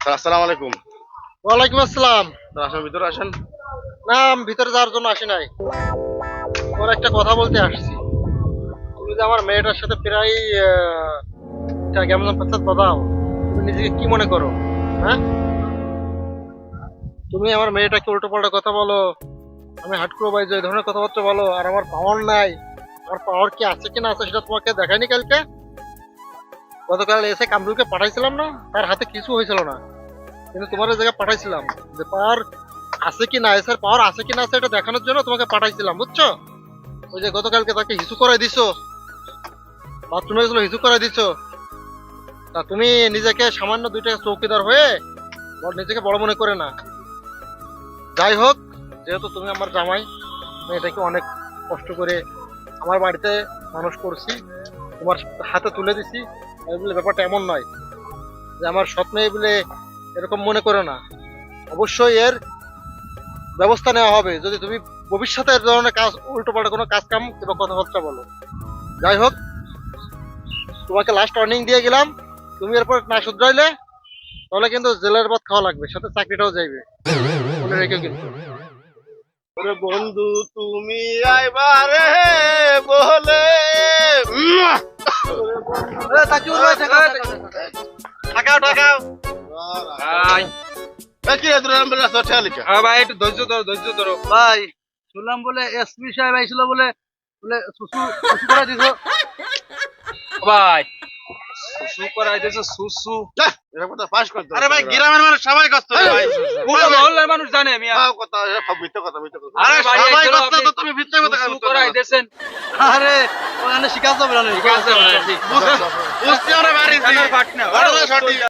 আসসালামু আলাইকুম। ওয়ালাইকুম আসসালাম। আসেন ভিতরে আসেন। না আমি ভিতরে যাওয়ার জন্য আসি নাই। ওর একটা কথা বলতে আসছি। তুমি যে আমার মেয়েটার সাথে প্রায় কেমন প্রস্তাব বাদাও তুমি নিজেকে কি মনে করো? হ্যাঁ? তুমি আমার মেয়েটাকে উল্টো পাল্টা কথা বলো। আমি হাটকুড়ো বাইজ এই ধরনের কথাবার্তা বলো। আর আমার পাওয়ার নাই। আমার পাওয়ার কি আছে কি না আছে সেটা তোমাকে দেখায়নি কালকে? গতকাল এসে কামরুলকে পাঠাইছিলাম না তার হাতে কিছু হয়েছিল না। কিন্তু তোমার জায়গায় পাঠাইছিলাম যে পাওয়ার আছে কি না এসের পাওয়ার আছে কি না আছে এটা দেখানোর জন্য তোমাকে পাঠাইছিলাম, বুঝছ? ওই যে গতকালকে তাকে হিসু করাই দিছো, বাথরুমে গেছিল, হিসু করাই দিছো। তা তুমি নিজেকে সামান্য দুইটা চৌকিদার হয়ে নিজেকে বড় মনে করে না। যাই হোক, যেহেতু তুমি আমার জামাই, আমি এটাকে অনেক কষ্ট করে আমার বাড়িতে মানুষ করছি, তোমার হাতে তুলে দিছি বলে ব্যাপারটা এমন নয় যে আমার স্বপ্নে বলে এরকম মনে করো না। অবশ্যই এর ব্যবস্থা নেওয়া হবে। যদি তুমি ভবিষ্যতে এর ধরনের কাজ উল্টো পাল্টা কোনো কাজ কাম কিংবা কথাবার্তা বলো। যাই হোক তোমাকে লাস্ট ওয়ার্নিং দিয়ে গেলাম। তুমি এরপর না শুধরাইলে তাহলে কিন্তু জেলের পথ খাওয়া লাগবে সাথে চাকরিটাও যাইবে। মনে রেখে কিন্তু ওরে বন্ধু তুমি আইবারে বলে। উম্মা! টাকাও টাকাও ভাই। কি রে তোর নাম্বার আছে ঠেয়া লিখা হ্যাঁ ভাই একটু ধৈর্য ধরো ধৈর্য ধরো। ভাই শুনলাম বলে এসপি সাহেব আইছিল বলে বলে সুসু সুসু করে দিছো। ভাই সুসু করাই দিয়েছে সুসু এরকম কথা পাস করতে আরে ভাই গ্রামের মানুষ সবাই কষ্ট ভাই। পুরো মহল্লার মানুষ জানে মিয়া হ্যাঁ, কথা মিথ্যা কথা মিথ্যা কথা। আরে সবাই কষ্ট তো তুমি মিথ্যা কথা সুসু করতে করাই আরে ওখানে শিখাতে হবে না ঠিক। বুঝতে আমরা বাড়ি সঠিক।